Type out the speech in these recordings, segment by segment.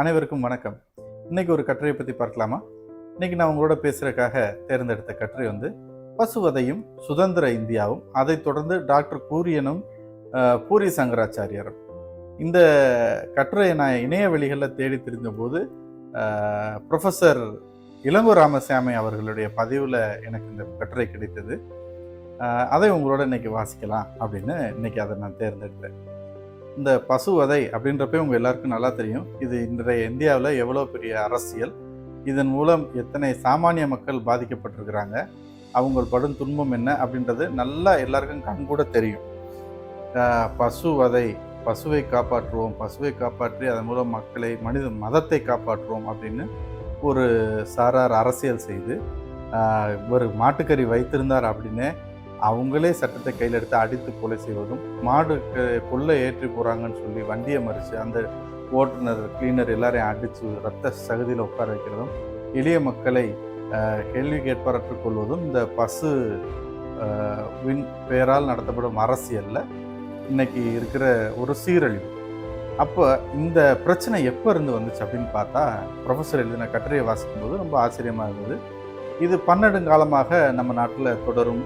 அனைவருக்கும் வணக்கம். இன்னைக்கு ஒரு கட்டுரையை பற்றி பார்க்கலாமா? இன்னைக்கு நான் உங்களோட பேசுறதுக்காக தேர்ந்தெடுத்த கட்டுரை வந்து பசுவதையும் சுதந்திர இந்தியாவும் அதைத் தொடர்ந்து டாக்டர் கூரியனும் பூரி சங்கராச்சாரியரும். இந்த கட்டுரையை நான் இணைய வழிகளில் தேடி தெரிந்தபோது ப்ரொஃபஸர் இளங்கோ ராமசாமி அவர்களுடைய பதிவில் எனக்கு இந்த கட்டுரை கிடைத்தது. அதை உங்களோட இன்னைக்கு வாசிக்கலாம் அப்படின்னு இன்னைக்கு அதை நான் தேர்ந்தெடுத்தேன். இந்த பசுவதை அப்படின்றப்ப உங்கள் எல்லாருக்கும் நல்லா தெரியும். இது இன்றைய இந்தியாவில் எவ்வளோ பெரிய அரசியல். இதன் மூலம் எத்தனை சாமானிய மக்கள் பாதிக்கப்பட்டிருக்கிறாங்க. அவங்க படும் துன்பம் என்ன அப்படின்றது நல்லா எல்லாருக்கும் கண் கூட தெரியும். பசு பசுவதை பசுவை காப்பாற்றுவோம் பசுவை காப்பாற்றி அதன் மூலம் மக்களை மனித மதத்தை காப்பாற்றுவோம் அப்படின்னு ஒரு சாரார் அரசியல் செய்து ஒரு மாட்டுக்கறி வைத்திருந்தார் அப்படின்னு அவங்களே சட்டத்தை கையில் எடுத்து அடித்து கொலை செய்வதும் மாடு கொள்ளை ஏற்றி போகிறாங்கன்னு சொல்லி வண்டியை மறித்து அந்த ஓட்டுநர் கிளீனர் எல்லாரையும் அடித்து ரத்த சகுதியில் உட்கார வைக்கிறதும் எளிய மக்களை கேள்வி கேட்பாரற்று கொள்வதும் இந்த பசு வின் பெயரால் நடத்தப்படும் அரசியலில் இன்றைக்கி இருக்கிற ஒரு சீரழிவு. அப்போ இந்த பிரச்சனை எப்போ இருந்து வந்துச்சு அப்படின்னு பார்த்தா ப்ரொஃபஸர் எழுதின கட்டுரையை வாசிக்கும்போது ரொம்ப ஆச்சரியமாக இருந்தது. இது பன்னெடுங்காலமாக நம்ம நாட்டில் தொடரும்.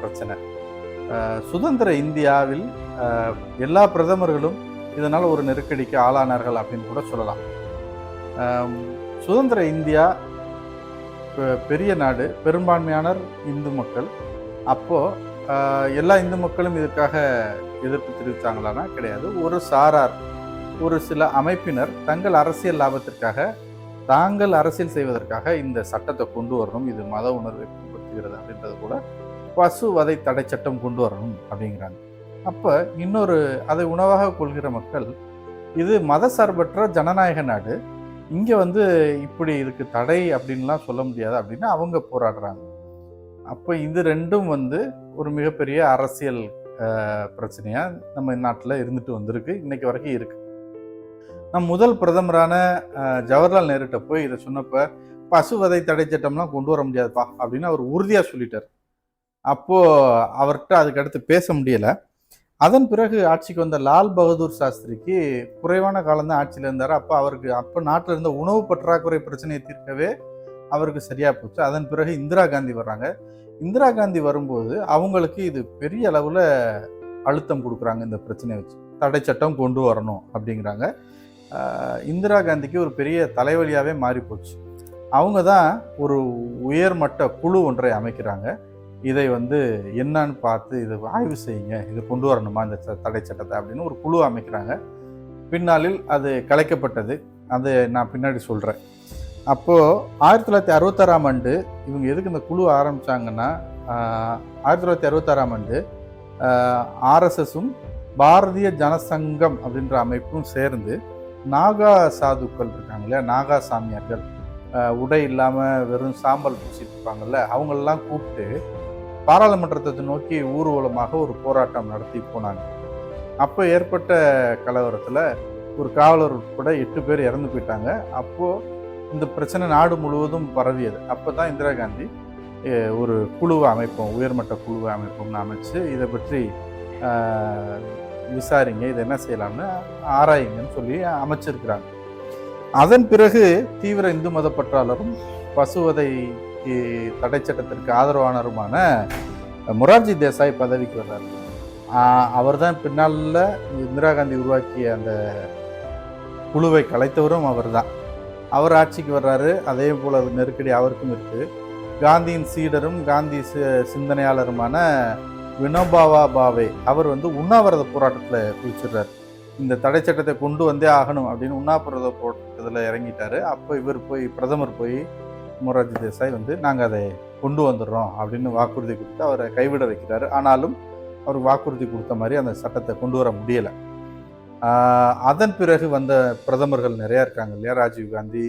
பிரச்சனை. சுதந்திர இந்தியாவில் எல்லா பிரதமர்களும் இதனால் ஒரு நெருக்கடிக்கு ஆளானார்கள் அப்படின்னு கூட சொல்லலாம். சுதந்திர இந்தியா பெ- பெரிய நாடு பெரும்பான்மையானர் இந்து மக்கள். அப்போது எல்லா இந்து மக்களும் இதற்காக எதிர்ப்பு தெரிவித்தாங்களான்னா கிடையாது. ஒரு சாரார் ஒரு சில அமைப்பினர் தங்கள் அரசியல் லாபத்திற்காக தாங்கள் அரசியல் செய்வதற்காக இந்த சட்டத்தை கொண்டு வரணும். இது மத உணர்வை ஏற்படுத்துகிறது அப்படின்றது கூட பசு வதை தடை சட்டம் கொண்டு வரணும் அப்படிங்கிறாங்க. அப்போ இன்னொரு அதை உணவாக கொள்கிற மக்கள் இது மத சார்பற்ற ஜனநாயக நாடு இங்கே வந்து இப்படி இதுக்கு தடை அப்படின்லாம் சொல்ல முடியாது அப்படின்னு அவங்க போராடுறாங்க. அப்போ இது ரெண்டும் வந்து ஒரு மிகப்பெரிய அரசியல் பிரச்சனையாக நம்ம நாட்டில் இருந்துட்டு வந்திருக்கு. இன்னைக்கு வரைக்கும் இருக்கு. நம் முதல் பிரதமரான ஜவஹர்லால் நேருட்ட போய் இதை சொன்னப்போ பசுவதை தடை சட்டம்லாம் கொண்டு வர முடியாதுப்பா அப்படின்னு அவர் உறுதியாக சொல்லிட்டார். அப்போது அவர்கிட்ட அதுக்கடுத்து பேச முடியலை. அதன் பிறகு ஆட்சிக்கு வந்த லால் பகதூர் சாஸ்திரிக்கு குறைவான காலம்தான் ஆட்சியில் இருந்தார். அப்போ அவருக்கு அப்போ நாட்டில் இருந்த உணவு பற்றாக்குறை பிரச்சனையை தீர்க்கவே அவருக்கு சரியாக போச்சு. அதன் பிறகு இந்திரா காந்தி வர்றாங்க. இந்திரா காந்தி வரும்போது அவங்களுக்கு இது பெரிய அளவில் அழுத்தம் கொடுக்குறாங்க இந்த பிரச்சனையை வச்சு. தடை சட்டம் கொண்டு வரணும் அப்படிங்கிறாங்க. இந்திரா காந்திக்கு ஒரு பெரிய தலைவலியாகவே மாறி போச்சு அவங்க தான் ஒரு உயர்மட்ட குழு ஒன்றை அமைக்கிறாங்க. இதை வந்து என்னன்னு பார்த்து இதை ஆய்வு செய்யுங்க. இது கொண்டு வரணுமா இந்த ச- தடை சட்டத்தை அப்படின்னு ஒரு குழு அமைக்கிறாங்க. பின்னாளில் அது கலைக்கப்பட்டது. அதை நான் பின்னாடி சொல்கிறேன் அப்போது ஆயிரத்தி தொள்ளாயிரத்தி அறுபத்தாறாம் ஆண்டு இவங்க எதுக்கு இந்த குழு ஆரம்பித்தாங்கன்னா ஆயிரத்தி தொள்ளாயிரத்தி அறுபத்தாறாம் ஆண்டு ஆர்எஸ்எஸும் பாரதிய ஜனசங்கம் அப்படின்ற அமைப்பும் சேர்ந்து நாகா சாதுக்கள் இருக்காங்க இல்லையா? நாகா சாமியார்கள். உடை இல்லாமல் வெறும் சாம்பல் பூசிட்டு இருப்பாங்கல்ல? அவங்களெல்லாம் கூப்பிட்டு பாராளுமன்றத்தை நோக்கி ஊர்வலமாக ஒரு போராட்டம் நடத்தி போனாங்க. அப்போ ஏற்பட்ட கலவரத்தில் ஒரு காவலர் உட்பட எட்டு பேர் இறந்து போயிட்டாங்க. அப்போது இந்த பிரச்சனை நாடு முழுவதும் பரவியது. அப்போ தான் இந்திரா காந்தி ஒரு குழுவை அமைப்போம் உயர்மட்ட குழுவை அமைப்போம்னு அமைச்சு இதை பற்றி விசாரிங்க இதை என்ன செய்யலாம்னு ஆராயுங்கன்னு சொல்லி அமைச்சிருக்கிறாங்க. அதன் பிறகு தீவிர இந்து மத பற்றாளரும் பசுவதை தடை சட்டத்திற்கு ஆதரவானருமான மொரார்ஜி தேசாய் பதவிக்கு வர்றாரு. அவர் தான் பின்னால் இந்திரா காந்தி உருவாக்கிய அந்த குழுவை கலைத்தவரும் அவர் தான் அவர் ஆட்சிக்கு வர்றாரு. அதே போல் நெருக்கடி அவருக்கும் இருக்குது காந்தியின் சீடரும் காந்தி சி- சிந்தனையாளருமான வினோபாவா பாவே அவர் வந்து உண்ணாவிரத போராட்டத்தில் குளிச்சிடுறாரு இந்த தடை சட்டத்தை கொண்டு வந்தே ஆகணும் அப்படின்னு உண்ணாவிரத போராட்டத்தில் இறங்கிட்டார். அப்போ இவர் போய் பிரதமர் போய் மொரார்ஜி தேசாய் வந்து நாங்கள் அதை கொண்டு வந்துடுறோம் அப்படின்னு வாக்குறுதி கொடுத்து அவரை கைவிட வைக்கிறாரு. ஆனாலும் அவர் வாக்குறுதி கொடுத்த மாதிரி அந்த சட்டத்தை கொண்டு வர முடியலை. அதன் பிறகு வந்த பிரதமர்கள் நிறையா இருக்காங்க இல்லையா? ராஜீவ் காந்தி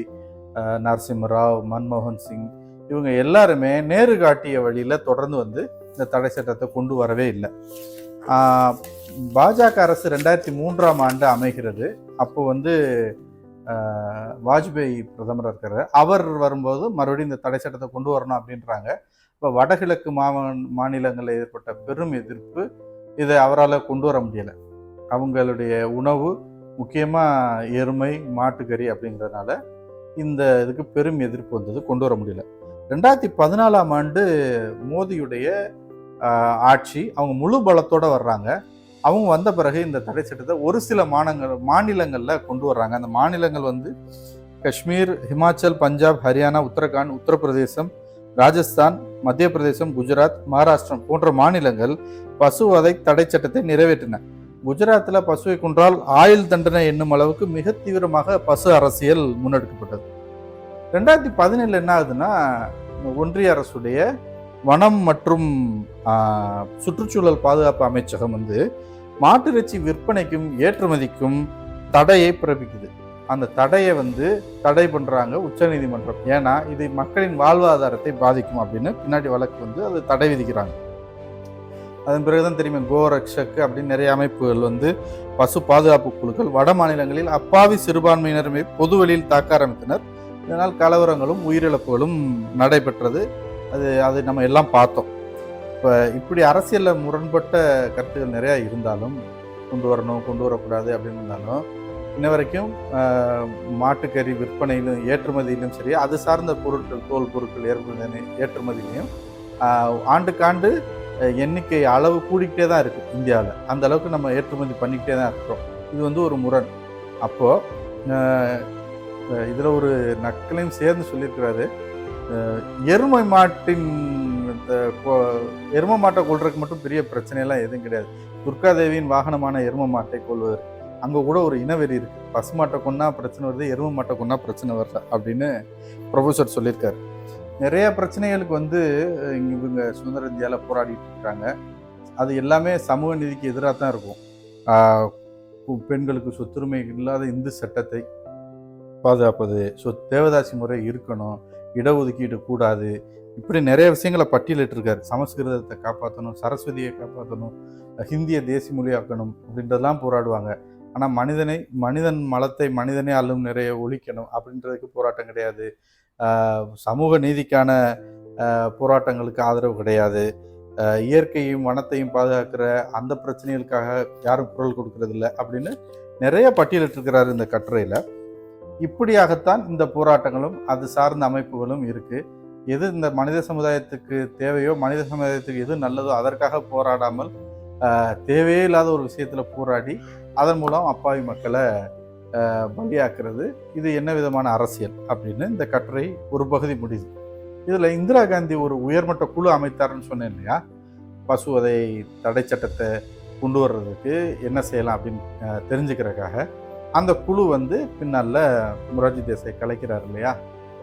நரசிம்ம ராவ் மன்மோகன் சிங் இவங்க எல்லாருமே நேரு காட்டிய வழியில் தொடர்ந்து வந்து இந்த தடை சட்டத்தை கொண்டு வரவே இல்லை. பாஜக அரசு ரெண்டாயிரத்தி மூன்றாம் ஆண்டு அமைகிறது. அப்போ வந்து வாஜ்பாய் பிரதமராக இருக்கிறார் அவர் வரும்போது மறுபடியும் இந்த தடை சட்டத்தை கொண்டு வரணும் அப்படின்றாங்க. இப்போ வடகிழக்கு மாவ மாநிலங்களில் ஏற்பட்ட பெரும் எதிர்ப்பு இதை அவரால் கொண்டு வர முடியலை. அவங்களுடைய உணவு முக்கியமாக எருமை மாட்டுக்கறி அப்படிங்கிறதுனால இந்த இதுக்கு பெரும் எதிர்ப்பு வந்தது கொண்டு வர முடியல. ரெண்டாயிரத்தி பதினாலாம் ஆண்டு மோதியுடைய ஆட்சி அவங்க முழு பலத்தோடு வர்றாங்க. அவங்க வந்த பிறகு இந்த தடை சட்டத்தை ஒரு சில மாநிலங்கள் மாநிலங்களில் கொண்டு வர்றாங்க. அந்த மாநிலங்கள் வந்து காஷ்மீர் ஹிமாச்சல் பஞ்சாப் ஹரியானா உத்தரகாண்ட் உத்தரப்பிரதேசம் ராஜஸ்தான் மத்திய பிரதேசம் குஜராத் மகாராஷ்டிரம் போன்ற மாநிலங்கள் பசுவதை தடை சட்டத்தை நிறைவேற்றின. குஜராத்தில் பசுவை கொன்றால் ஆயுள் தண்டனை என்னும் அளவுக்கு மிக தீவிரமாக பசு அரசியல் முன்னெடுக்கப்பட்டது. ரெண்டாயிரத்தி பதினேழு என்ன ஆகுதுன்னா ஒன்றிய அரசுடைய வனம் மற்றும் சுற்றுச்சூழல் பாதுகாப்பு அமைச்சகம் வந்து மாட்டிறைச்சி விற்பனைக்கும் ஏற்றுமதிக்கும் தடையை பிறப்பிக்குது. அந்த தடையை வந்து தடை பண்ணுறாங்க உச்சநீதிமன்றம். ஏன்னா இது மக்களின் வாழ்வாதாரத்தை பாதிக்கும் அப்படின்னு பின்னாடி வழக்கு வந்து அது தடை விதிக்கிறாங்க. அதன் பிறகுதான் தெரியுமா கோரக்ஷக் அப்படின்னு நிறைய அமைப்புகள் வந்து பசு பாதுகாப்பு குழுக்கள் வட மாநிலங்களில் அப்பாவி சிறுபான்மையினருமே பொதுவெளியில் தாக்க ஆரம்பித்தனர். இதனால் கலவரங்களும் உயிரிழப்புகளும் நடைபெற்றது. அது அது நம்ம எல்லாம் பார்த்தோம். இப்போ இப்படி அரசியலில் முரண்பட்ட கருத்துக்கள் நிறையா இருந்தாலும் கொண்டு வரணும் கொண்டு வரக்கூடாது அப்படின்னு இருந்தாலும் இன்ன வரைக்கும் மாட்டுக்கறி விற்பனையிலும் ஏற்றுமதியிலும் சரி அது சார்ந்த பொருட்கள் தோல் பொருட்கள் ஏற்றுமதி ஏற்றுமதியிலையும் ஆண்டுக்காண்டு எண்ணிக்கை அளவு கூடிக்கிட்டே தான் இருக்குது இந்தியாவில். அந்த அளவுக்கு நம்ம ஏற்றுமதி பண்ணிக்கிட்டே தான் இருக்கிறோம். இது வந்து ஒரு முரண். அப்போது இதில் ஒரு நக்கலையும் சேர்ந்து சொல்லியிருக்கிறாரு. எருமை மாட்டின் இந்த எரும மாட்டை கொள்றதுக்கு மட்டும் பெரிய பிரச்சனையெல்லாம் எதுவும் கிடையாது. துர்காதேவியின் வாகனமான எரும மாட்டை கொள்வது அங்கே கூட ஒரு இனவெறி இருக்குது பசு மாட்டை கொன்னா பிரச்சனை வருது எரும மாட்டை கொன்னா பிரச்சனை வருது அப்படின்னு ப்ரொஃபஸர் சொல்லியிருக்காரு. நிறைய பிரச்சனைகளுக்கு வந்து இவங்க சுதந்திர இந்தியாவில் போராடிட்டு இருக்காங்க. அது எல்லாமே சமூக நீதிக்கு எதிராக தான் இருக்கும். பெண்களுக்கு சொத்துரிமை இல்லாத இந்து சட்டத்தை பாதுகாப்பது சொ தேவதாசி முறை இருக்கணும். இடஒதுக்கீடு கூடாது. இப்படி நிறைய விஷயங்களை பட்டியலிட்டிருக்காரு. சமஸ்கிருதத்தை காப்பாற்றணும் சரஸ்வதியை காப்பாற்றணும் ஹிந்தியை தேசிய மொழியாக்கணும் அப்படின்றதெல்லாம் போராடுவாங்க. ஆனால் மனிதனை மனிதன் மலத்தை மனிதனே அள்ளும் நிறைய ஒழிக்கணும் அப்படின்றதுக்கு போராட்டம் கிடையாது. சமூக நீதிக்கான போராட்டங்களுக்கு ஆதரவு கிடையாது. இயற்கையும் வனத்தையும் பாதுகாக்கிற அந்த பிரச்சனைகளுக்காக யாரும் குரல் கொடுக்கறதில்ல அப்படின்னு நிறைய பட்டியலிட்டிருக்கிறாரு இந்த கட்டுரையில். இப்படியாகத்தான் இந்த போராட்டங்களும் அது சார்ந்த அமைப்புகளும் இருக்குது எது இந்த மனித சமுதாயத்துக்கு தேவையோ மனித சமுதாயத்துக்கு எது நல்லதோ அதற்காக போராடாமல் தேவையே இல்லாத ஒரு விஷயத்தில் போராடி அதன் மூலம் அப்பாவி மக்களை பலியாக்குறது. இது என்ன விதமான அரசியல் அப்படின்னு இந்த கட்டுரை ஒரு பகுதி முடியுது. இதில் இந்திரா காந்தி ஒரு உயர்மட்ட குழு அமைத்தார்னு சொன்னேன் இல்லையா? பசுவதை தடை சட்டத்தை கொண்டு வர்றதுக்கு என்ன செய்யலாம் அப்படின்னு தெரிஞ்சுக்கிறக்காக தெரிஞ்சுக்கிறதுக்காக. அந்த குழு வந்து பின்னால் முராஜி தேசாய் கலைக்கிறார் இல்லையா?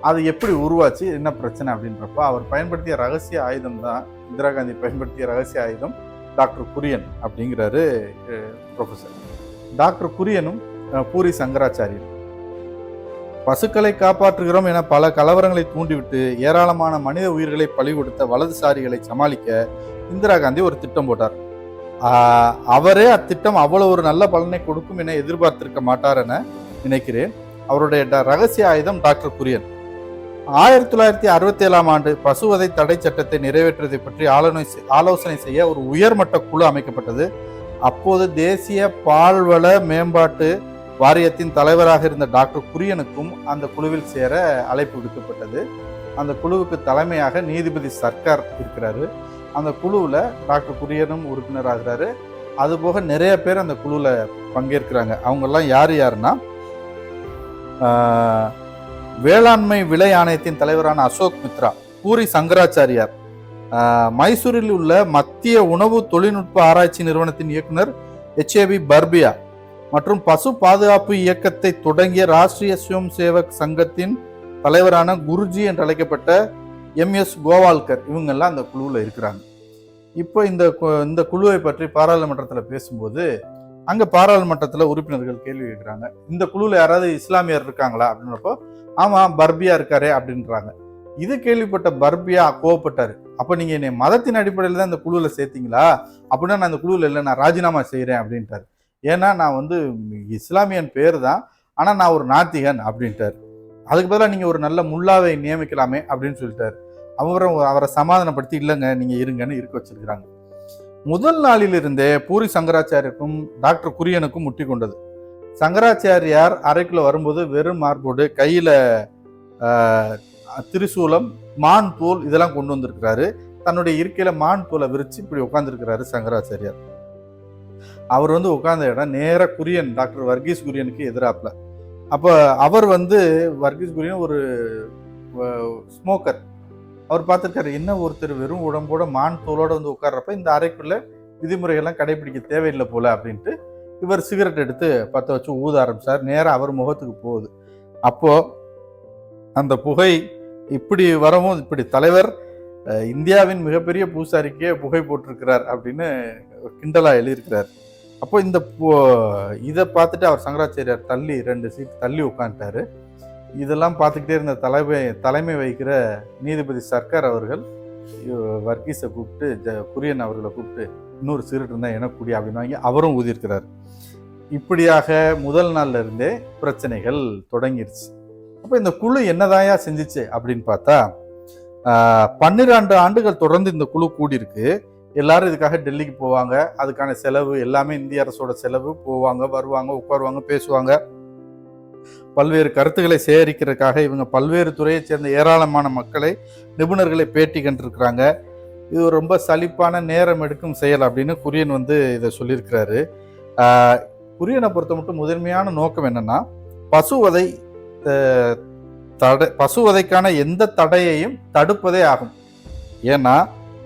அது எப்படி உருவாச்சு? என்ன பிரச்சனை அப்படின்றப்ப அவர் பயன்படுத்திய ரகசிய ஆயுதம் தான் இந்திரா காந்தி பயன்படுத்திய ரகசிய ஆயுதம் டாக்டர் குரியன் அப்படிங்கிறாரு ப்ரொஃபஸர் டாக்டர் குரியனும் பூரி சங்கராச்சாரியன் பசுக்களை காப்பாற்றுகிறோம் என பல கலவரங்களை தூண்டிவிட்டு ஏராளமான மனித உயிர்களை பலி கொடுத்த வலதுசாரிகளை சமாளிக்க இந்திரா காந்தி ஒரு திட்டம் போட்டார். அவரே அத்திட்டம் அவ்வளோ ஒரு நல்ல பலனை கொடுக்கும் என எதிர்பார்த்திருக்க மாட்டார் என நினைக்கிறேன். அவருடைய ரகசிய ஆயுதம் டாக்டர் குரியன். ஆயிரத்தி தொள்ளாயிரத்தி அறுபத்தி ஏழாம் ஆண்டு பசுவதை தடை சட்டத்தை நிறைவேற்றுவதை பற்றி ஆலோசனை ஆலோசனை செய்ய ஒரு உயர்மட்ட குழு அமைக்கப்பட்டது. அப்போது தேசிய பால்வள மேம்பாட்டு வாரியத்தின் தலைவராக இருந்த டாக்டர் குரியனுக்கும் அந்த குழுவில் சேர அழைப்பு விடுக்கப்பட்டது. அந்த குழுவுக்கு தலைமையாக நீதிபதி சர்க்கார் இருக்கிறாரு. அந்த குழுவில் டாக்டர் குரியனும் உறுப்பினராகிறாரு. அதுபோக நிறைய பேர் அந்த குழுவில் பங்கேற்கிறாங்க. அவங்கெல்லாம் யார் யாருன்னா வேளாண்மை விலை ஆணையத்தின் தலைவரான அசோக் மித்ரா பூரி சங்கராச்சாரியார் மைசூரில் உள்ள மத்திய உணவு தொழில்நுட்ப ஆராய்ச்சி நிறுவனத்தின் இயக்குனர் எச்ஏபி பர்பியா மற்றும் பசு பாதுகாப்பு இயக்கத்தை தொடங்கிய ராஷ்டிரிய சுயம் சேவக் சங்கத்தின் தலைவரான குருஜி என்று அழைக்கப்பட்ட எம்எஸ் கோவால்கர் இவங்கெல்லாம் அந்த குழுவில் இருக்கிறாங்க. இப்போ இந்த கு- இந்த குழுவை பற்றி பாராளுமன்றத்தில் பேசும்போது அங்கே பாராளுமன்றத்தில் உறுப்பினர்கள் கேள்வி கேட்குறாங்க. இந்த குழுவில் யாராவது இஸ்லாமியர் இருக்காங்களா அப்படின்றப்போ ஆமாம் பர்பியா இருக்காரே அப்படின்றாங்க. இது கேள்விப்பட்ட பர்பியா கோவப்பட்டார். அப்போ நீங்கள் என்னை மதத்தின் அடிப்படையில் தான் இந்த குழுவில் சேர்த்தீங்களா? அப்படின்னா நான் இந்த குழுவில் இல்லை நான் ராஜினாமா செய்கிறேன் அப்படின்ட்டார். ஏன்னா நான் வந்து இஸ்லாமியன் பேர் தான் ஆனால் நான் ஒரு நாத்திகன் அப்படின்ட்டார். அதுக்கு பதிலாக நீங்கள் ஒரு நல்ல முல்லாவை நியமிக்கலாமே அப்படின்னு சொல்லிட்டார். அவரும் அவரை சமாதானப்படுத்தி இல்லைங்க நீங்கள் இருங்கன்னு இருக்க வச்சிருக்கிறாங்க. முதல் நாளிலிருந்தே பூரி சங்கராச்சாரியருக்கும் டாக்டர் குரியனுக்கும் முட்டி கொண்டது. சங்கராச்சாரியார் அறைக்குள்ள வரும்போது வெறும் மார்போடு கையில் திரிசூலம் மான் தூள் இதெல்லாம் கொண்டு வந்திருக்கிறாரு. தன்னுடைய இருக்கையில மான் தூளை விரிச்சு இப்படி உட்காந்துருக்கிறாரு சங்கராச்சாரியார். அவர் வந்து உட்கார்ந்த இடம் நேர குரியன் டாக்டர் வர்கீஸ் குரியனுக்கு எதிராப்பில். அப்போ அவர் வந்து வர்கீஸ் குரியன் ஒரு ஸ்மோக்கர். அவர் பார்த்துருக்காரு என்ன ஒருத்தர் வெறும் உடம்போட மான் தோலோட வந்து உட்கார்றப்ப இந்த அறைக்குள்ள விதிமுறைகள்லாம் கடைபிடிக்க தேவையில்லை போல அப்படின்ட்டு இவர் சிகரெட் எடுத்து பற்ற வச்சு ஊத ஆரம்பிச்சார். நேராக அவர் முகத்துக்கு போகுது. அப்போ அந்த புகை இப்படி வரவும் இப்படி தலைவர் இந்தியாவின் மிகப்பெரிய பூசாரிக்கே புகை போட்டிருக்கிறார் அப்படின்னு கிண்டலாக எழுதியிருக்கிறார். அப்போ இந்த பு- இதை பார்த்துட்டு அவர் சங்கராச்சாரியார் தள்ளி ரெண்டு சீட் தள்ளி உட்காந்துட்டாரு இதெல்லாம் பார்த்துக்கிட்டே இருந்த தலைமை தலைமை வகிக்கிற நீதிபதி சர்க்கார் அவர்கள் வர்கீஸை கூப்பிட்டு ஜ குரியன் அவர்களை கூப்பிட்டு இன்னொரு சீருட்டு இருந்தால் எனக்கூடிய அப்படின்னு வாங்கி அவரும் ஊதியிருக்கிறார். இப்படியாக முதல் நாள்ல இருந்தே பிரச்சனைகள் தொடங்கிருச்சு. அப்போ இந்த குழு என்னதாயா செஞ்சிச்சு அப்படின்னு பார்த்தா பன்னிரெண்டு பன்னிரண்டு ஆண்டுகள் தொடர்ந்து இந்த குழு கூடியிருக்கு. எல்லாரும் இதுக்காக டெல்லிக்கு போவாங்க. அதுக்கான செலவு எல்லாமே இந்திய அரசோட செலவு. போவாங்க வருவாங்க உட்காருவாங்க பேசுவாங்க. பல்வேறு கருத்துக்களை சேகரிக்கிறதுக்காக இவங்க பல்வேறு துறையைச் சேர்ந்த ஏராளமான மக்களை நிபுணர்களை பேட்டி கண்டிருக்கிறாங்க. இது ரொம்ப சலிப்பான நேரம் எடுக்கும் செயல் அப்படின்னு குரியன் வந்து இதை சொல்லியிருக்கிறாரு. குரியனை பொறுத்த மட்டும் முதன்மையான நோக்கம் என்னன்னா பசுவதை தடை பசுவதைக்கான எந்த தடையையும் தடுப்பதே ஆகும். ஏன்னா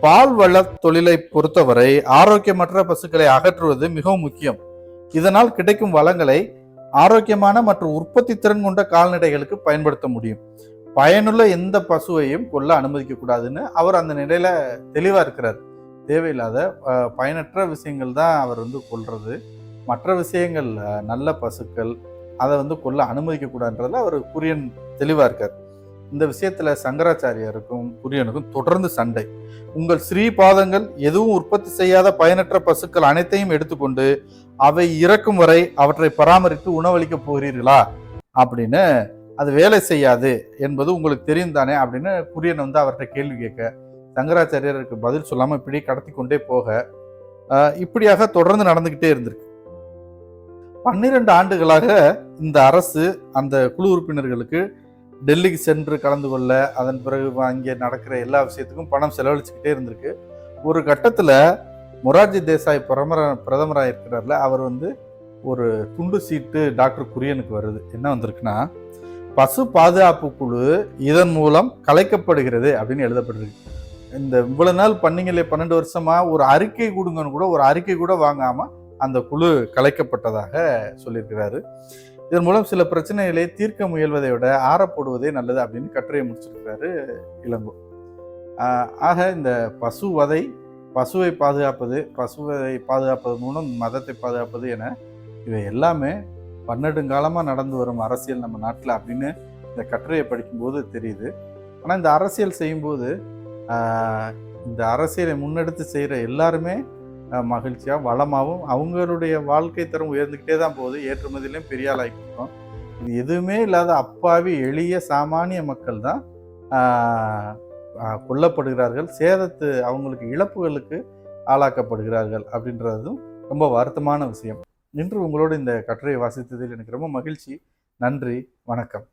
பால் வள தொழிலை பொறுத்தவரை ஆரோக்கியமற்ற பசுக்களை அகற்றுவது மிகவும் முக்கியம். இதனால் கிடைக்கும் வளங்களை ஆரோக்கியமான மற்றும் உற்பத்தி திறன் கொண்ட கால்நடைகளுக்கு பயன்படுத்த முடியும். பயனுள்ள எந்த பசுவையும் கொல்ல அனுமதிக்க கூடாதுன்னு அவர் அந்த நிலையில தெளிவா இருக்கிறார். தேவையில்லாத பயனற்ற விஷயங்கள் தான் அவர் வந்து கொள்றது மற்ற விஷயங்கள் நல்ல பசுக்கள் அதை வந்து கொல்ல அனுமதிக்க கூடாதுன்றதுல அவர் குரியன் தெளிவா இருக்கார். இந்த விஷயத்துல சங்கராச்சாரியாருக்கும் குரியனுக்கும் தொடர்ந்து சண்டை. உங்கள் ஸ்ரீபாதங்கள் எதுவும் உற்பத்தி செய்யாத பயனற்ற பசுக்கள் அனைத்தையும் எடுத்துக்கொண்டு அவை இறக்கும் வரை அவற்றை பராமரித்து உணவளிக்க போகிறீர்களா? அப்படின்னு அது வேலை செய்யாது என்பது உங்களுக்கு தெரியும் தானே அப்படின்னு குரியன் வந்து அவர்கிட்ட கேள்வி கேட்க சங்கராச்சாரியருக்கு பதில் சொல்லாமல் இப்படி கடத்தி கொண்டே போக இப்படியாக தொடர்ந்து நடந்துக்கிட்டே இருந்திருக்கு. பன்னிரண்டு ஆண்டுகளாக இந்த அரசு அந்த குழு உறுப்பினர்களுக்கு டெல்லிக்கு சென்று கலந்து கொள்ள அதன் பிறகு அங்கே நடக்கிற எல்லா விஷயத்துக்கும் பணம் செலவழிச்சுக்கிட்டே இருந்திருக்கு. ஒரு கட்டத்தில் மொரார்ஜி தேசாய் பிரதமர பிரதமராக இருக்கிறார்ல அவர் வந்து ஒரு துண்டு சீட்டு டாக்டர் குரியனுக்கு வருது. என்ன வந்திருக்குன்னா பசு பாதுகாப்பு குழு இதன் மூலம் கலைக்கப்படுகிறது அப்படின்னு எழுதப்பட்டிருக்கு. இந்த இவ்வளவு நாள் பண்ணீங்களே பன்னெண்டு வருஷமா ஒரு அறிக்கை கொடுங்கன்னு கூட ஒரு அறிக்கை கூட வாங்காம அந்த குழு கலைக்கப்பட்டதாக சொல்லியிருக்கிறாரு. இதன் மூலம் சில பிரச்சனைகளை தீர்க்க முயல்வதை விட ஆறப்போடுவதே நல்லது அப்படின்னு கட்டுரையை முடிச்சிருக்கிறாரு இளங்கோ. ஆக இந்த பசு வதை பசுவை பாதுகாப்பது பசுவை பாதுகாப்பது மூலம் மதத்தை பாதுகாப்பது என இவை எல்லாமே பன்னெடுங்காலமாக நடந்து வரும் அரசியல் நம்ம நாட்டில் அப்படின்னு இந்த கட்டுரையை படிக்கும்போது தெரியுது. ஆனால் இந்த அரசியல் செய்யும்போது இந்த அரசியலை முன்னெடுத்து செய்கிற எல்லாருமே மகிழ்ச்சியாக வளமாகவும் அவங்களுடைய வாழ்க்கை தரம் உயர்ந்துக்கிட்டே தான் போகுது. ஏற்றுமதியிலையும் பெரிய ஆளாகிக்கிட்டோம் இது எதுவுமே இல்லாத அப்பாவி எளிய சாமானிய மக்கள் தான் கொல்லப்படுகிறார்கள். சேதத்து அவங்களுக்கு இழப்புகளுக்கு ஆளாக்கப்படுகிறார்கள் அப்படின்றதும் ரொம்ப வருத்தமான விஷயம். இன்று உங்களோடு இந்த கட்டுரையை வாசித்ததில் எனக்கு ரொம்ப மகிழ்ச்சி. நன்றி வணக்கம்.